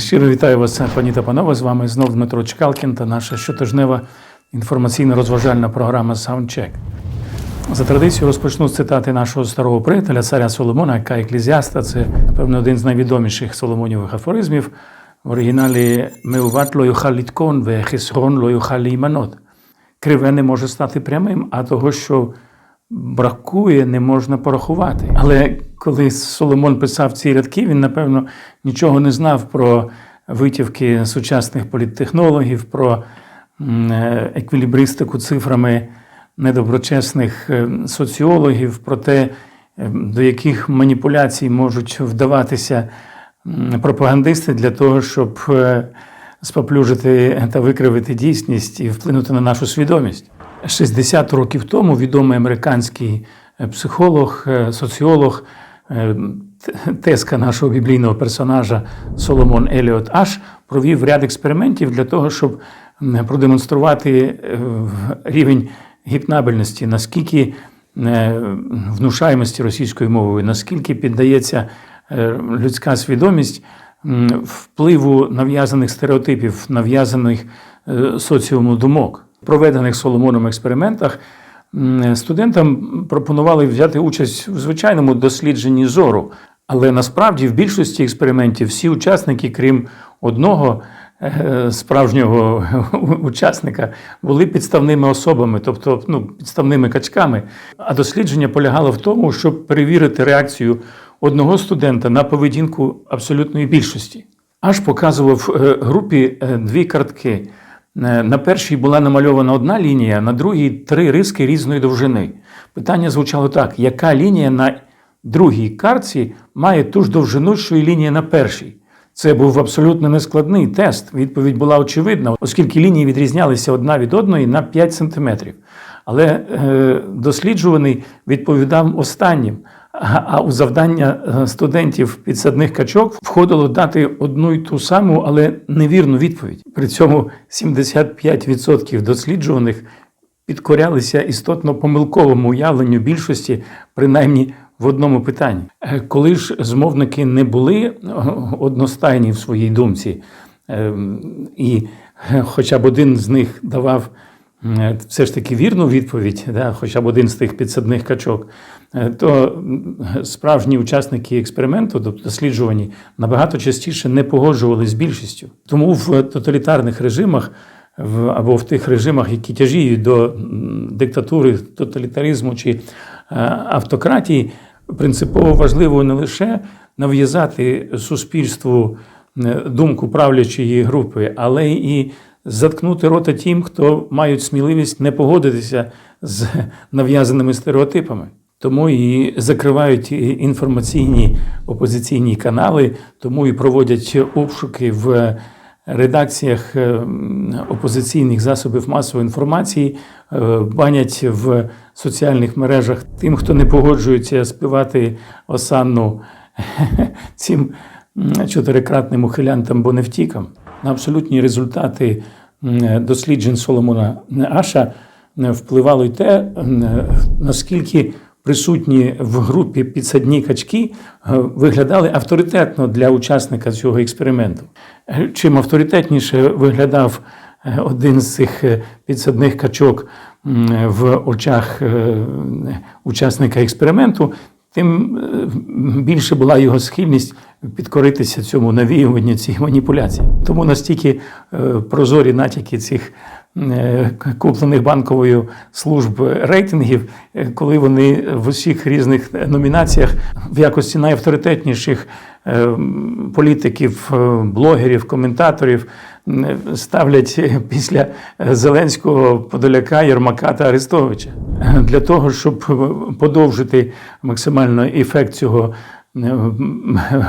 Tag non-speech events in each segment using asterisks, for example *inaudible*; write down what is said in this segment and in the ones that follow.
Щиро вітаю вас, пані та панове. З вами знов Дмитро Чкалкін та наша щотижнева інформаційно-розважальна програма Soundcheck. За традицією розпочну з цитати нашого старого приятеля, царя Соломона, яка еклезіаста. Це, напевно, один з найвідоміших Соломонівих афоризмів. В оригіналі Меуват юхал ве хисрон ло юхал лійманот. Криве не може стати прямим, а того, що бракує, не можна порахувати. Але коли Соломон писав ці рядки, він, напевно, нічого не знав про витівки сучасних політтехнологів, про е, еквілібристику цифрами недоброчесних е, соціологів, про те, е, до яких маніпуляцій можуть вдаватися пропагандисти для того, щоб споплюжити та викривити дійсність і вплинути на нашу свідомість. 60 років тому відомий американський психолог, соціолог, тезка нашого біблійного персонажа Соломон Еліот Аш провів ряд експериментів для того, щоб продемонструвати е, рівень гіпнабельності, наскільки е, внушаємості російською мовою, наскільки піддається е, людська свідомість впливу нав'язаних стереотипів, нав'язаних е, соціуму думок. Проведених Соломоном експериментах студентам пропонували взяти участь в звичайному дослідженні зору. Але насправді в більшості експериментів всі учасники, крім одного е, справжнього *laughs* учасника, були підставними особами, тобто ну, підставними качками. А дослідження полягало в тому, щоб перевірити реакцію одного студента на поведінку абсолютної більшості. Аж показував е, групі е, дві картки. Е, На першій була намальована одна лінія, на другій три риски різної довжини. Питання звучало так: яка лінія на другій картці має ту ж довжину, що і лінія на першій? Це був абсолютно нескладний тест. Відповідь була очевидна, оскільки лінії відрізнялися одна від одної на 5 сантиметрів. Але е, досліджуваний відповідав останнім. А у завдання е, студентів підсадних качок входило дати одну й ту саму, але невірну відповідь. При цьому 75% досліджуваних підкорялися істотно помилковому уявленню більшості, принаймні в одному питанні. Е, Коли ж змовники не були е, одностайні в своїй думці, і хоча б один з них давав все ж таки вірну відповідь, хоча б один з тих підсадних качок, то справжні учасники експерименту, тобто досліджувані, набагато частіше не погоджувалися з більшістю. Тому в тоталітарних режимах або в тих режимах, які тяжіють до диктатури, тоталітаризму чи е, автократії, принципово важливо не лише нав'язати суспільству е, думку правлячої групи, але і заткнути рота тим, хто мають сміливість не погодитися з нав'язаними стереотипами. Тому і закривають інформаційні опозиційні канали, тому і проводять обшуки в редакціях е, опозиційних засобів масової інформації, е, банять в соціальних мережах тим, хто не погоджується співати осанну *laughs* цим чотирикратним ухилянтам боневтікам. На абсолютні результати досліджень Соломона Аша е, впливало й те, наскільки присутні в групі підсадні качки е, виглядали авторитетно для учасника цього експерименту. Е, Чим авторитетніше виглядав е, один з цих підсадних качок в очах учасника експерименту, тим більше була його схильність підкоритися цьому навіюванню, цій маніпуляції. Тому настільки прозорі натяки цих куплених банковою служб рейтингів, е, коли вони в усіх різних номінаціях в якості найавторитетніших е, політиків, е, блогерів, коментаторів е, ставлять е, після е, Зеленського Подоляка, Єрмака та Арестовича. Е, для того, щоб е, подовжити максимально ефект цього е,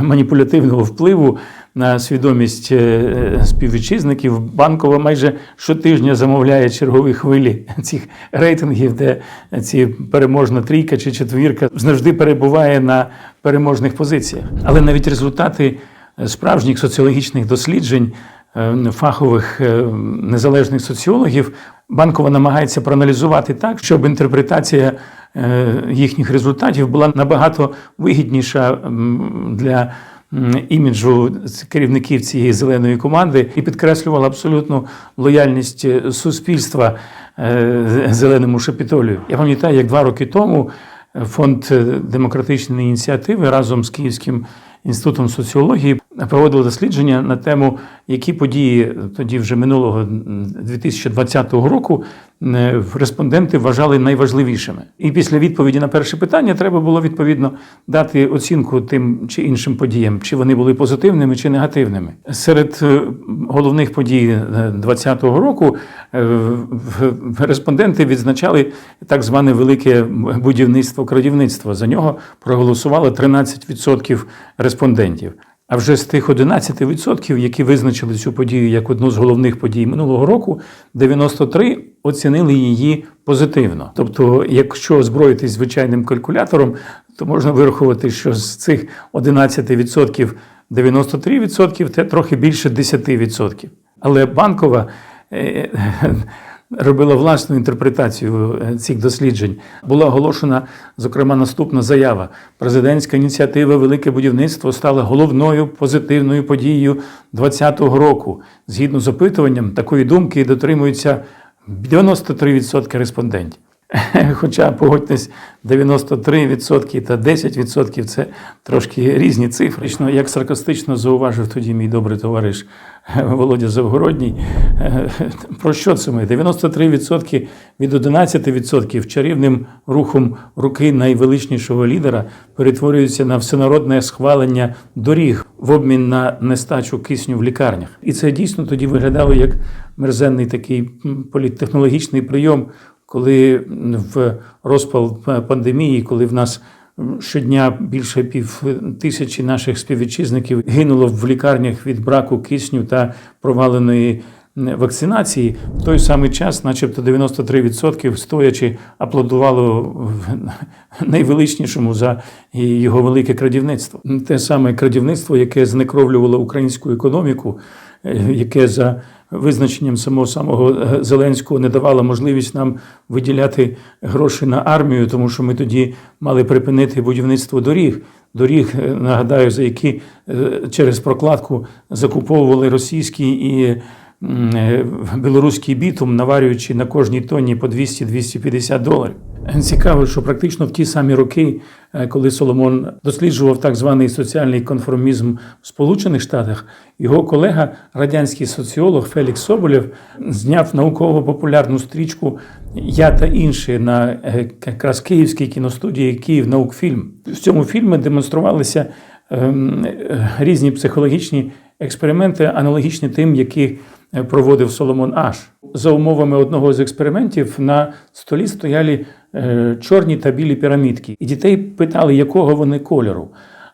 маніпулятивного впливу на свідомість е, співвітчизників. Банкова майже щотижня замовляє чергові хвилі *laughs* цих рейтингів, де ці переможна трійка чи четвірка завжди перебуває на переможних позиціях. Але навіть результати справжніх соціологічних досліджень е, фахових е, незалежних соціологів банкова намагається проаналізувати так, щоб інтерпретація їхніх результатів була набагато вигідніша для іміджу керівників цієї зеленої команди і підкреслювала абсолютну лояльність е, суспільства е, зеленому шепітолію. Я пам'ятаю, як два роки тому е, фонд демократичної ініціативи разом з Київським інститутом соціології проводив дослідження на тему, які події тоді вже минулого м, 2020 року е, респонденти вважали найважливішими. І після відповіді на перше питання треба було відповідно дати оцінку тим чи іншим подіям, чи вони були позитивними чи негативними. Серед е, головних подій 2020 року е, в- респонденти відзначали так зване велике будівництво крадівництво. За нього проголосувало 13% респондентів. А вже з тих 11%, які визначили цю подію як одну з головних подій минулого року, 93 оцінили її позитивно. Тобто, якщо озброїтись звичайним калькулятором, то можна вирахувати, що з цих 11% 93% це трохи більше 10%. Але банкова е, робила власну інтерпретацію е, цих досліджень. Була оголошена, зокрема, наступна заява. Президентська ініціатива Велике будівництво стала головною позитивною подією 2020 року. Згідно з опитуванням, такої думки дотримуються 93% респондентів. *laughs* Хоча погодьтесь, 93% та 10% це трошки різні цифри. Як саркастично зауважив тоді мій добрий товариш *laughs* Володя Завгородній, *laughs* про що це ми? 93% від 11% чарівним рухом руки найвеличнішого лідера перетворюються на всенародне схвалення доріг в обмін на нестачу кисню в лікарнях. І це дійсно тоді виглядало як мерзенний такий політтехнологічний прийом коли в розпал пандемії, коли в нас щодня більше пів тисячі наших співвітчизників гинуло в лікарнях від браку кисню та проваленої вакцинації, в той самий час, начебто 93% стоячи аплодувало найвеличнішому за його велике крадівництво. Те саме крадівництво, яке знекровлювало українську економіку, е, яке за визначенням самого самого е, Зеленського не давало можливість нам виділяти гроші на армію, тому що ми тоді мали припинити будівництво доріг. Доріг, е, нагадаю, за які е, через прокладку закуповували російські і білоруський бітум, наварюючи на кожній тонні по 200-250 доларів. Цікаво, що практично в ті самі роки, е, коли Соломон досліджував так званий соціальний конформізм в Сполучених Штатах, його колега, радянський соціолог Фелікс Соболєв, зняв науково-популярну стрічку Я та інші на е, якраз київській кіностудії Київ наукфільм. В цьому фільмі демонструвалися ем, е, різні психологічні експерименти, аналогічні тим, які е, проводив Соломон Аш. За умовами одного з експериментів на столі стояли е, чорні та білі пірамідки, і дітей питали, якого вони кольору.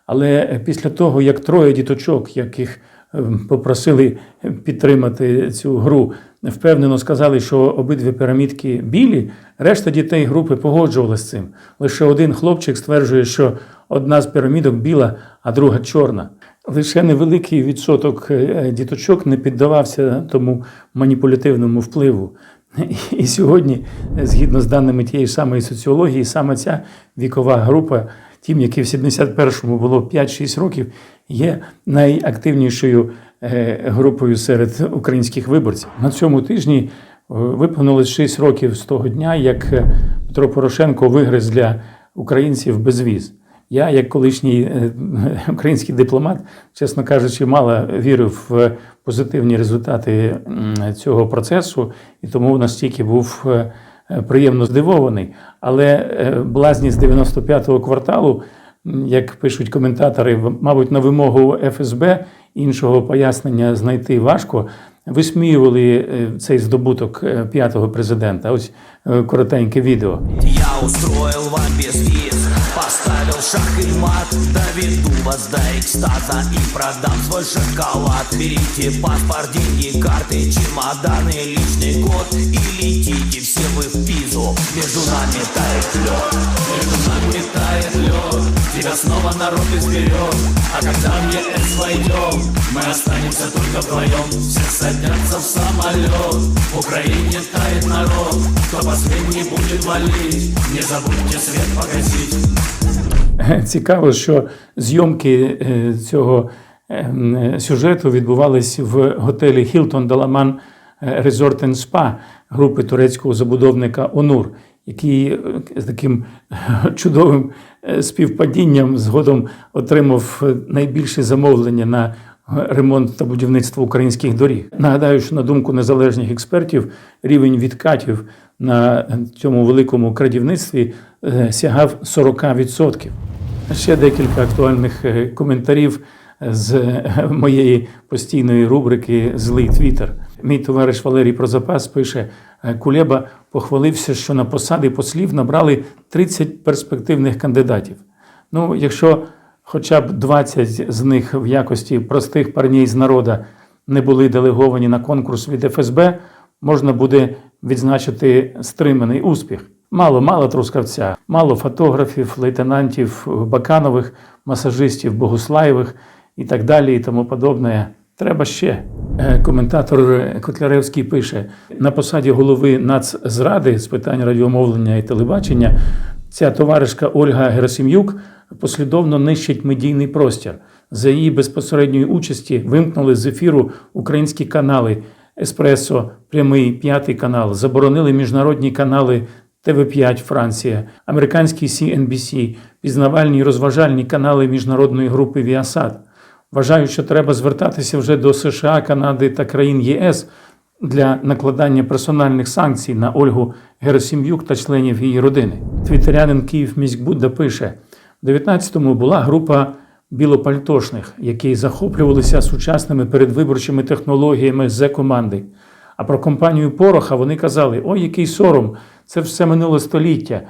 Але після того, як троє діточок, яких е, попросили підтримати цю гру, впевнено сказали, що обидві пірамідки білі, решта дітей групи погоджувалися з цим. Лише один хлопчик стверджує, що одна з пірамідок біла, а друга чорна. Лише невеликий відсоток е, діточок не піддавався тому маніпулятивному впливу. І сьогодні, згідно з даними тієї самої соціології, саме ця вікова група, тим, які в 71-му було 5-6 років, є найактивнішою е, групою серед українських виборців. На цьому тижні е, виповнилось 6 років з того дня, як е, Петро Порошенко вигриз для українців безвіз. Я, як колишній е, *laughs* український дипломат, чесно кажучи, мало вірив в позитивні результати цього процесу, і тому настільки був е, приємно здивований. Але е, блазні з 95-го кварталу, як пишуть коментатори, мабуть, на вимогу ФСБ іншого пояснення знайти важко. Висміювали цей здобуток п'ятого президента. Ось коротеньке відео. Я устроил вам безвиз Поставил шах и мат Доведу вас до экстаза И продам свой шоколад. Берите паспорт, деньги, карты Чемоданы, личный код И летите все вы в пизу. Между нами тает лед Между нами тает лед. Тебя снова народ изберет А когда в ЕС войдем Мы останемся только вдвоем. Все садятся в самолет В Украине тает народ. Кто последний будет валить Не забудьте свет погасить *laughs* Цікаво, що зйомки е, цього е, сюжету відбувались в готелі Hilton Dalaman Resort and Spa групи турецького забудовника Онур, який е, з таким *laughs* чудовим е, співпадінням згодом отримав е, найбільше замовлення на ремонт та будівництво українських доріг. Нагадаю, що на думку незалежних експертів, рівень відкатів на цьому великому крадівництві е, сягав 40%. Ще декілька актуальних е, коментарів з е, моєї постійної рубрики Злий Твіттер. Мій товариш Валерій Прозапас пише: Кулеба похвалився, що на посади послів набрали 30 перспективних кандидатів. Ну, якщо хоча б 20 з них в якості простих парній з народа не були делеговані на конкурс від ФСБ, можна буде відзначити стриманий успіх. Мало, мало трускавця, мало фотографів, лейтенантів Баканових, масажистів Богуслаєвих і так далі, і тому подобне. Треба ще. Е, Коментатор Котляревський пише: на посаді голови Нацзради з питань радіомовлення і телебачення ця товаришка Ольга Герасим'юк послідовно нищить медійний простір. За її безпосередньої участі вимкнули з ефіру українські канали Еспресо, Прямий, П'ятий канал, заборонили міжнародні канали ТВ5 Франція, американський CNBC, пізнавальні і розважальні канали міжнародної групи Віасад. Вважаю, що треба звертатися вже до США, Канади та країн ЄС для накладання персональних санкцій на Ольгу Герасим'юк та членів її родини. Твітерянин Київ Міськбудда пише: в 19-му була група білопальтошних, які захоплювалися сучасними передвиборчими технологіями з команди. А про компанію Пороха вони казали: ой, який сором, це все минуле століття.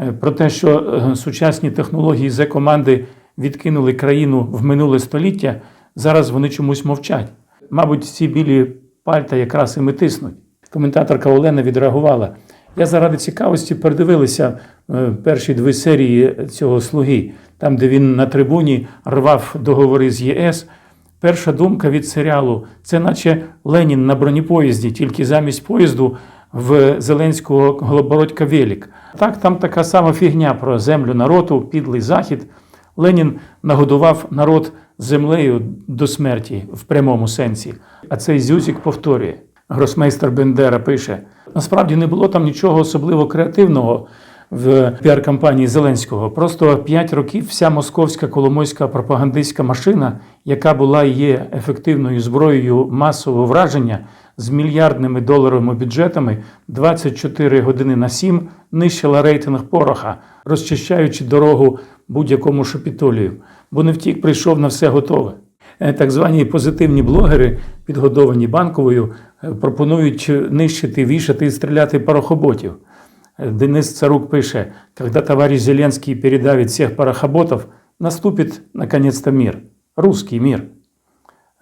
Е, Про те, що е, сучасні технології з команди відкинули країну в минуле століття, зараз вони чомусь мовчать. Мабуть, ці білі пальта якраз і ми тиснуть. Коментаторка Олена відреагувала. Я заради цікавості передивилася е, перші дві серії цього слуги, там, де він на трибуні рвав договори з ЄС. Перша думка від серіалу це наче Ленін на бронепоїзді, тільки замість поїзду в Зеленського Голобородька Велік. Так, там така сама фігня про землю народу, підлий захід. Ленін нагодував народ землею до смерті в прямому сенсі. А цей Зюзік повторює. Гросмейстер Бендера пише: насправді не було там нічого особливо креативного в піар-кампанії Зеленського. Просто п'ять років вся московська коломойська пропагандистська машина, яка була і є ефективною зброєю масового враження з мільярдними доларовими бюджетами, 24 години на 7 нищила рейтинг пороха, розчищаючи дорогу будь-якому шапітолію, бо не втік прийшов на все готове. Е, Так звані позитивні блогери, підгодовані банковою, е, пропонують нищити, вішати і стріляти порохоботів. Е, Денис Царук пише: когда товарищ Зеленский передавит всех порохоботов, наступит наконец-то мир. Русский мир.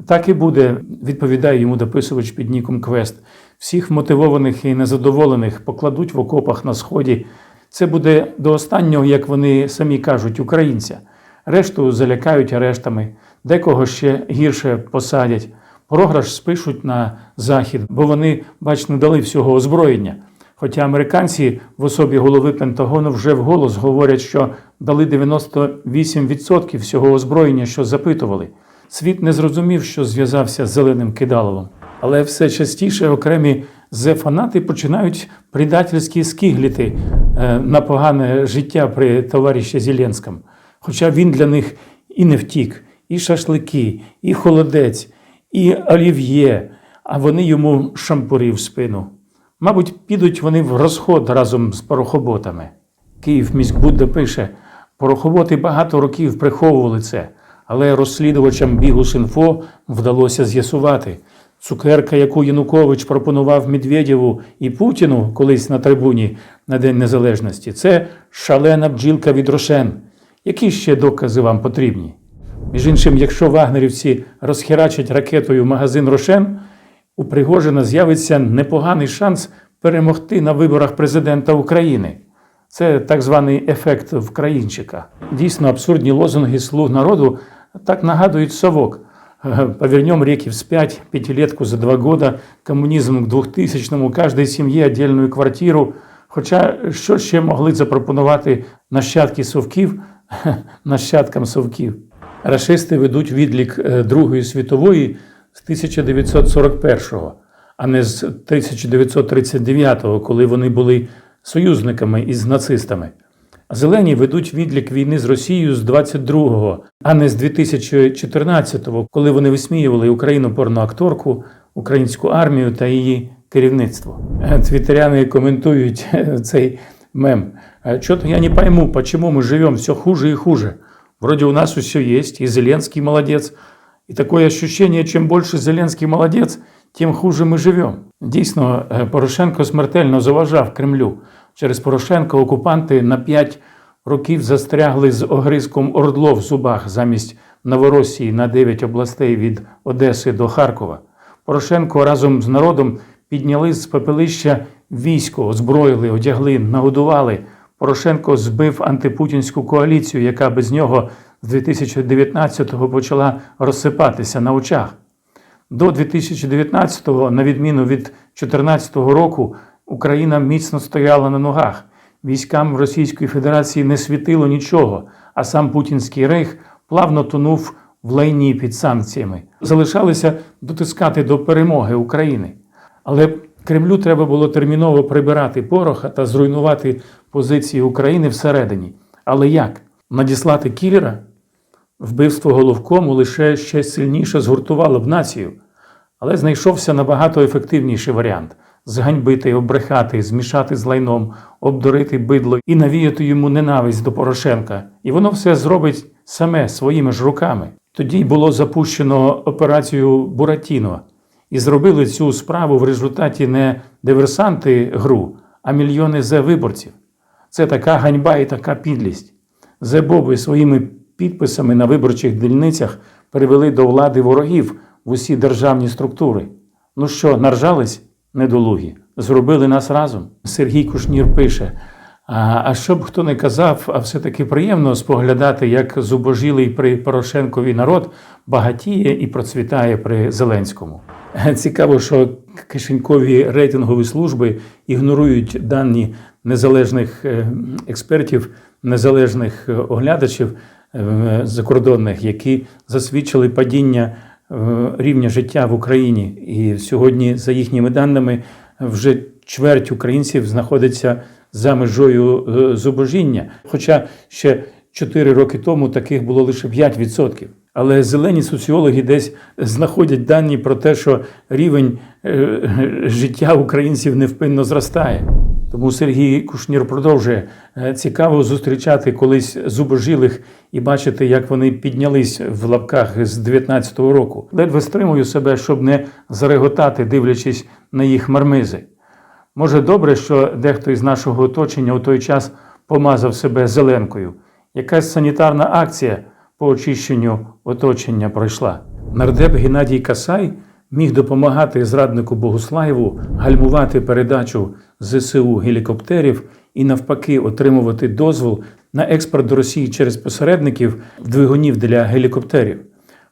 Так і буде, відповідає йому дописувач під ніком Квест. Всіх мотивованих і незадоволених покладуть в окопах на сході. Це буде до останнього, як вони самі кажуть, українця. Решту залякають арештами, декого ще гірше посадять. Програш спишуть на захід, бо вони, бач, не дали всього озброєння. Хоча американці в особі голови Пентагону вже вголос говорять, що дали 98% всього озброєння, що запитували. Світ не зрозумів, що зв'язався з зеленим кидаловом. Але все частіше окремі зе-фанати починають предательськи скигліти е, на погане життя при товариші Зеленському. Хоча він для них і не втік, і шашлики, і холодець, і олів'є, а вони йому шампурі в спину. Мабуть, підуть вони в розход разом з порохоботами. Київ міськбудда пише, порохоботи багато років приховували це, але розслідувачам Бігус.Інфо вдалося з'ясувати. Цукерка, яку Янукович пропонував Медведєву і Путіну колись на трибуні на День Незалежності, це шалена бджілка від Рошен. Які ще докази вам потрібні? Між іншим, якщо вагнерівці розхерачать ракетою магазин Рошен, у Пригожина з'явиться непоганий шанс перемогти на виборах президента України. Це так званий ефект вкраїнчика. Дійсно, абсурдні лозунги слуг народу так нагадують совок. Повернем реки вспять, пятилетку за два года, комунізм к 2000-му, кожній сім'ї отдельну квартиру. Хоча що ще могли запропонувати нащадки совків *laughs* нащадкам совків. Рашисти ведуть відлік е, Другої світової з 1941-го, а не з 1939-го, коли вони були союзниками із нацистами. Зелені ведуть відлік війни з Росією з 22-го, а не з 2014-го, коли вони висміювали Україну порноакторку, українську армію та її керівництво. Е, Твіттеряни коментують е, цей мем. Что-то я не пойму, почему мы живем все хуже и хуже. Вроде у нас все есть, и Зеленский молодец. И такое ощущение, чем больше Зеленский молодец, тим хуже ми живемо. Дійсно, е, Порошенко смертельно заважав Кремлю. Через Порошенка окупанти на 5 років застрягли з огризком Ордло в зубах замість Новоросії на 9 областей від Одеси до Харкова. Порошенко разом з народом підняли з пепелища військо, озброїли, одягли, нагодували. Порошенко збив антипутінську коаліцію, яка без нього з 2019-го почала розсипатися на очах. До 2019-го, на відміну від 2014 року, Україна міцно стояла на ногах. Військам Російської Федерації не світило нічого, а сам Путінський рейх плавно тонув в лайні під санкціями. Залишалося дотискати до перемоги України. Але Кремлю треба було терміново прибирати пороха та зруйнувати позиції України всередині. Але як? Надіслати кілера? Вбивство головкому лише ще сильніше згуртувало б націю. Але знайшовся набагато ефективніший варіант зганьбити, обрехати, змішати з лайном, обдурити бидло і навіяти йому ненависть до Порошенка. І воно все зробить саме своїми ж руками. Тоді було запущено операцію Буратіно. І зробили цю справу в результаті не диверсанти гру, а мільйони зе виборців. Це така ганьба і така підлість. Зебоби своїми підписами на виборчих дільницях привели до влади ворогів в усі державні структури. Ну що, наржались недолугі? Зробили нас разом. Сергій Кушнір пише. А, а що б хто не казав, а все-таки приємно споглядати, як зубожілий при Порошенкові народ багатіє і процвітає при Зеленському. Цікаво, що кишенькові рейтингові служби ігнорують дані незалежних е, експертів, незалежних е, оглядачів е, закордонних, які засвідчили падіння рівня життя в Україні. І сьогодні, за їхніми даними, вже чверть українців знаходиться за межою зубожіння. Хоча ще 4 роки тому таких було лише 5%. Але зелені соціологи десь знаходять дані про те, що рівень е, життя українців невпинно зростає. Тому Сергій Кушнір продовжує е, цікаво зустрічати колись зубожилих і бачити, як вони піднялись в лапках з 19-го року. Ледве стримую себе, щоб не зареготати, дивлячись на їх мармизи. Може, добре, що дехто із нашого оточення у той час помазав себе зеленкою. Якась санітарна акція по очищенню оточення пройшла. Нардеп Геннадій Касай міг допомагати зраднику Богуслаєву гальмувати передачу ЗСУ гелікоптерів і навпаки отримувати дозвол на експорт до Росії через посередників двигунів для гелікоптерів.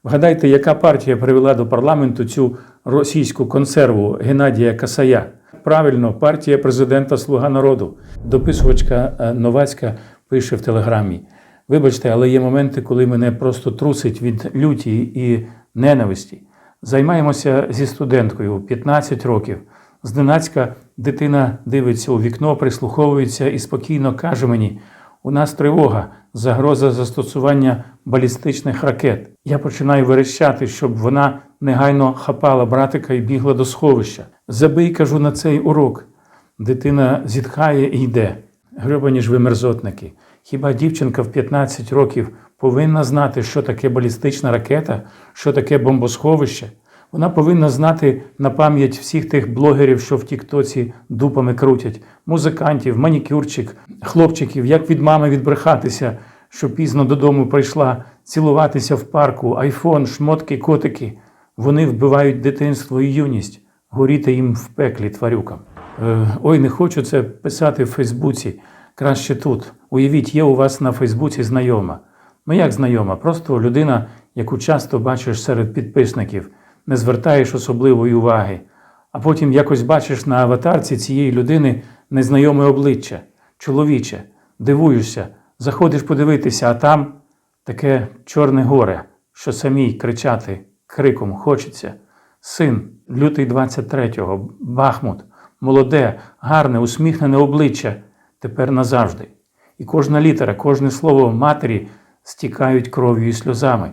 Вгадайте, яка партія привела до парламенту цю російську консерву Геннадія Касая? Правильно, партія президента Слуга народу. Дописувачка е, Новацька пише в телеграмі. Вибачте, але є моменти, коли мене просто трусить від люті і ненависті. Займаємося зі студенткою 15 років. Зненацька дитина дивиться у вікно, прислуховується і спокійно каже мені: у нас тривога, загроза застосування балістичних ракет. Я починаю верещати, щоб вона негайно хапала братика і бігла до сховища. Забий, кажу, на цей урок. Дитина зітхає і йде. Гребані ж ви мерзотники. Хіба дівчинка в 15 років повинна знати, що таке балістична ракета, що таке бомбосховище? Вона повинна знати на пам'ять всіх тих блогерів, що в Тіктоці дупами крутять, музикантів, манікюрчик, хлопчиків, як від мами відбрехатися, що пізно додому прийшла, цілуватися в парку, айфон, шмотки, котики. Вони вбивають дитинство і юність, горіти їм в пеклі тварюкам. Е, Ой, не хочу це писати в Фейсбуці. Краще тут. Уявіть, є у вас на Фейсбуці знайома. Ну як знайома? Просто людина, яку часто бачиш серед підписників, не звертаєш особливої уваги, а потім якось бачиш на аватарці цієї людини незнайоме обличчя, чоловіче, дивуєшся, Заходиш подивитися, а там таке чорне горе, що самій кричати криком хочеться. Син, лютий 23-го, Бахмут, молоде, гарне, усміхнене обличчя тепер назавжди. І кожна літера, кожне слово матері стікають кров'ю і сльозами.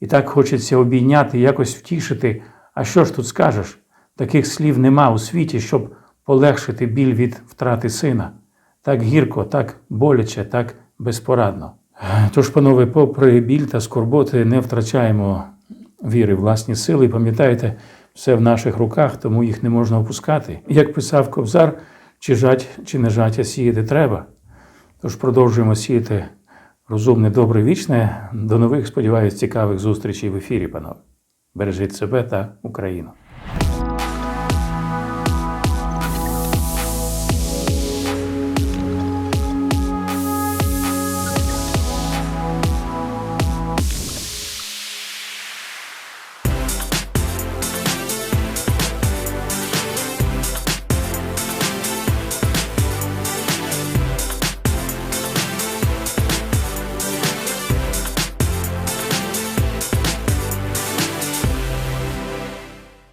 І так хочеться обійняти, якось втішити. А що ж тут скажеш? Таких слів нема у світі, щоб полегшити біль від втрати сина. Так гірко, так боляче, так безпорадно. Тож, панове, попри біль та скорботи, не втрачаємо віри власні сили. Пам'ятаєте, все в наших руках, тому їх не можна опускати. Як писав Кобзар, чи жать, чи не жать, сіяти треба. Тож продовжуємо сіяти розумне, добре, вічне. До нових, сподіваюсь, цікавих зустрічей в ефірі, панове. Бережіть себе та Україну.